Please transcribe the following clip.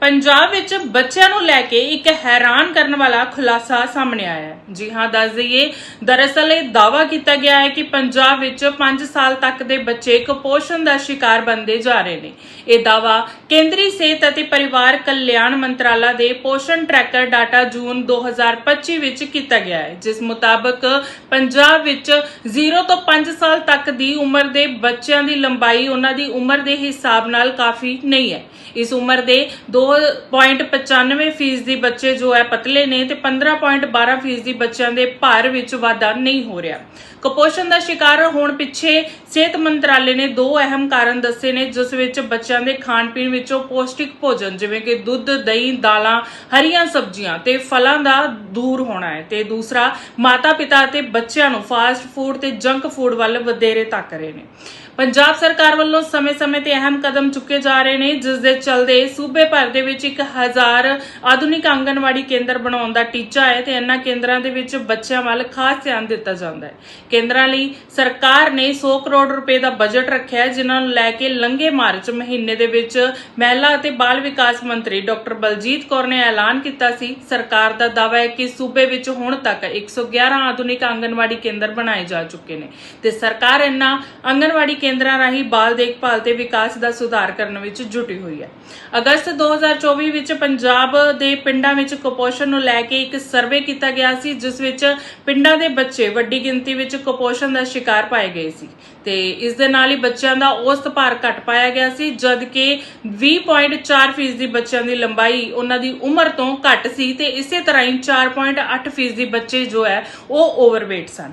ਪੰਜਾਬ ਵਿੱਚ ਬੱਚਿਆਂ ਨੂੰ ਲੈ ਕੇ ਇੱਕ ਹੈਰਾਨ ਕਰਨ ਵਾਲਾ ਖੁਲਾਸਾ ਸਾਹਮਣੇ ਆਇਆ ਹੈ। ਜੀ ਹਾਂ, ਦੱਸ ਦਈਏ, ਦਰਅਸਲ ਇਹ ਦਾਵਾ ਕੀਤਾ ਗਿਆ ਹੈ ਕਿ ਪੰਜਾਬ ਵਿੱਚ 5 ਸਾਲ ਤੱਕ ਦੇ ਬੱਚੇ ਕੁਪੋਸ਼ਣ ਦਾ ਸ਼ਿਕਾਰ ਬਣਦੇ ਜਾ ਰਹੇ ਨੇ। ਇਹ ਦਾਵਾ ਕੇਂਦਰੀ ਸਿਹਤ ਅਤੇ ਪਰਿਵਾਰ ਕਲਿਆਣ ਮੰਤਰਾਲਾ ਦੇ ਪੋਸ਼ਣ ਟਰੈਕਰ ਡਾਟਾ ਜੂਨ 2025 ਵਿੱਚ ਕੀਤਾ ਗਿਆ ਹੈ, ਜਿਸ ਮੁਤਾਬਕ ਪੰਜਾਬ ਵਿੱਚ 0 ਤੋਂ 5 ਸਾਲ ਤੱਕ ਦੀ ਉਮਰ ਦੇ ਬੱਚਿਆਂ ਦੀ ਲੰਬਾਈ ਉਹਨਾਂ ਦੀ ਉਮਰ ਦੇ ਹਿਸਾਬ ਨਾਲ ਕਾਫੀ ਨਹੀਂ ਹੈ। ਇਸ ਉਮਰ ਦੇ 2.95% ਫੀਸਦੀ ਬੱਚੇ ਜੋ ਹੈ ਪਤਲੇ ਨੇ ਤੇ 15.12% ਫੀਸਦੀ ਬੱਚਿਆਂ ਦੇ ਭਾਰ ਵਿੱਚ ਵਾਧਾ ਨਹੀਂ ਹੋ ਰਿਹਾ। ਕੁਪੋਸ਼ਣ ਦਾ ਸ਼ਿਕਾਰ ਹੋਣ ਪਿੱਛੇ ਸਿਹਤ ਮੰਤਰਾਲੇ ਨੇ ਦੋ ਅਹਿਮ ਕਾਰਨ ਦੱਸੇ ਨੇ, ਜਿਸ ਵਿੱਚ ਬੱਚਿਆਂ ਦੇ ਖਾਣ ਪੀਣ ਵਿੱਚੋਂ ਪੌਸ਼ਟਿਕ ਭੋਜਨ, ਜਿਵੇਂ ਕਿ ਦੁੱਧ, ਦਹੀਂ, ਦਾਲਾਂ, ਹਰੀਆਂ ਸਬਜ਼ੀਆਂ ਤੇ ਫਲਾਂ ਦਾ ਦੂਰ ਹੋਣਾ ਹੈ। ਤੇ ਦੂਸਰਾ ਮਾਤਾ ਪਿਤਾ ਅਤੇ ਬੱਚਿਆਂ ਨੂੰ ਫਾਸਟ ਫੂਡ ਤੇ ਜੰਕ ਫੂਡ ਵੱਲ ਵਧੇਰੇ ਧੱਕ ਰਹੇ ਨੇ। ਪੰਜਾਬ ਸਰਕਾਰ ਵੱਲੋਂ ਸਮੇਂ-ਸਮੇਂ ਤੇ ਅਹਿਮ ਕਦਮ ਚੁੱਕੇ ਜਾ ਰਹੇ ਨੇ, ਜਿਸ ਦੇ ਚਲਦੇ ਸੂਬੇ ਭਰ ਦੇ ਵਿੱਚ 1000 ਆਧੁਨਿਕ ਆਂਗਨਵਾੜੀ ਕੇਂਦਰ ਬਣਾਉਣ ਦਾ ਟੀਚਾ ਹੈ ਤੇ ਇਹਨਾਂ ਕੇਂਦਰਾਂ ਦੇ ਵਿੱਚ ਬੱਚਿਆਂ ਵੱਲ ਖਾਸ ਧਿਆਨ ਦਿੱਤਾ ਜਾਂਦਾ ਹੈ। ਕੇਂਦਰਾਂ ਲਈ ਸਰਕਾਰ ਨੇ 100 ਕਰੋੜ ਰੁਪਏ ਦਾ ਬਜਟ ਰੱਖਿਆ ਹੈ, ਜਿਨ੍ਹਾਂ ਨੂੰ ਲੈ ਕੇ ਲੰਘੇ ਮਾਰਚ ਮਹੀਨੇ ਦੇ ਵਿੱਚ ਮਹਿਲਾ ਅਤੇ ਬਾਲ ਵਿਕਾਸ ਮੰਤਰੀ ਡਾਕਟਰ ਬਲਜੀਤ ਕੌਰ ਨੇ ਐਲਾਨ ਕੀਤਾ ਸੀ। ਸਰਕਾਰ ਦਾ ਦਾਅਵਾ ਹੈ ਕਿ ਸੂਬੇ ਵਿੱਚ ਹੁਣ ਤੱਕ 111 ਆਧੁਨਿਕ ਆਂਗਨਵਾੜੀ ਕੇਂਦਰ ਬਣਾਏ ਜਾ ਚੁੱਕੇ ਨੇ ਤੇ ਸਰਕਾਰ ਇਹਨਾਂ ਆਂਗਨਵਾੜੀ ਕੇਂਦਰਾਂ ਰਾਹੀਂ ਬਾਲ ਦੇਖਭਾਲ ਤੇ ਵਿਕਾਸ ਦਾ ਸੁਧਾਰ ਕਰਨ ਵਿੱਚ ਜੁਟੀ ਹੋਈ ਹੈ। ਅਗਸਤ 2024 ਵਿੱਚ ਪੰਜਾਬ ਦੇ ਪਿੰਡਾਂ ਵਿੱਚ ਕੁਪੋਸ਼ਣ ਨੂੰ ਲੈ ਕੇ ਇੱਕ ਸਰਵੇ ਕੀਤਾ ਗਿਆ ਸੀ, ਜਿਸ ਵਿੱਚ ਪਿੰਡਾਂ ਦੇ ਬੱਚੇ ਵੱਡੀ ਗਿਣਤੀ ਵਿੱਚ ਕੁਪੋਸ਼ਣ ਦਾ ਸ਼ਿਕਾਰ ਪਾਏ ਗਏ ਸੀ ਤੇ ਇਸ ਦੇ ਨਾਲ ਹੀ ਬੱਚਿਆਂ ਦਾ ਔਸਤ ਭਾਰ ਘਟ ਪਾਇਆ ਗਿਆ ਸੀ ਜਦ ਕਿ 20.4% ਫੀਸਦੀ ਬੱਚਿਆਂ ਦੀ ਲੰਬਾਈ ਉਹਨਾਂ ਦੀ ਉਮਰ ਤੋਂ ਘੱਟ ਸੀ ਤੇ ਇਸੇ ਤਰ੍ਹਾਂ ਹੀ 4.8% ਫੀਸਦੀ ਬੱਚੇ ਜੋ ਹੈ, ਉਹ ਓਵਰਵੇਟ ਸਨ।